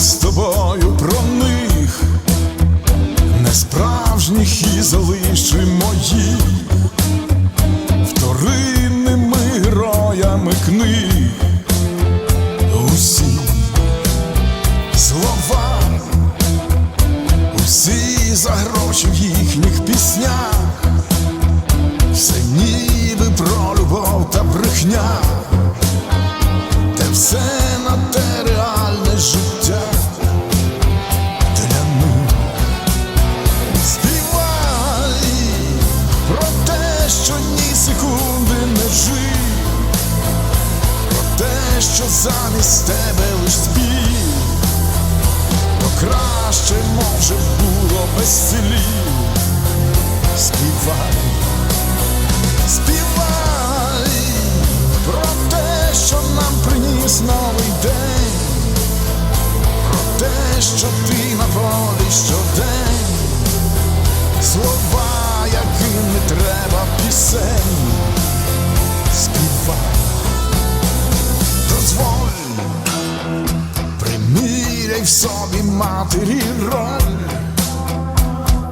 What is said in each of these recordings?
з тобою про них, несправжніх і залишимо їх. Вторинними героями книг, усі слова, усі за гроші в їхніх піснях, все ніби про любов та брехня. Секунди не жив, про те, що замість тебе лиш спів, то краще може було без слів. Співай, співай про те, що нам приніс новий день, про те, що ти на волі щодень, слова, яким не треба пісень, співай, дозволь, приміряй в собі матері роль.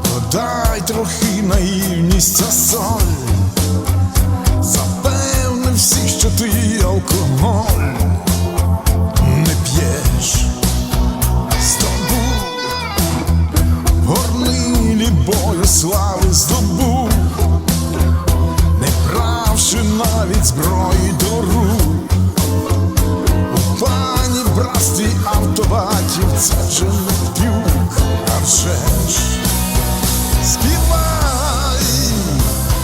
Додай трохи наївність та соль, запевни всі, що ти алкоголь. Не п'єш. Слави здобув, навіть зброї до рук. Пані братстві автоматів це вже не п'юк, а вже ж. Співай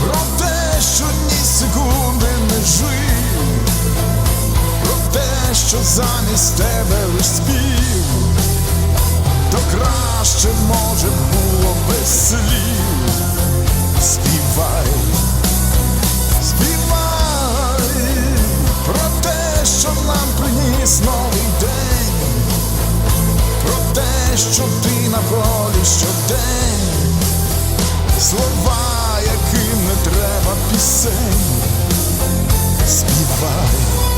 про те, що ні секунди не жив, про те, що замість тебе лиш спів, то краще може було без слів. Приніс новий день, про те, що ти на полі щодень. Слова, яким не треба пісень, співай,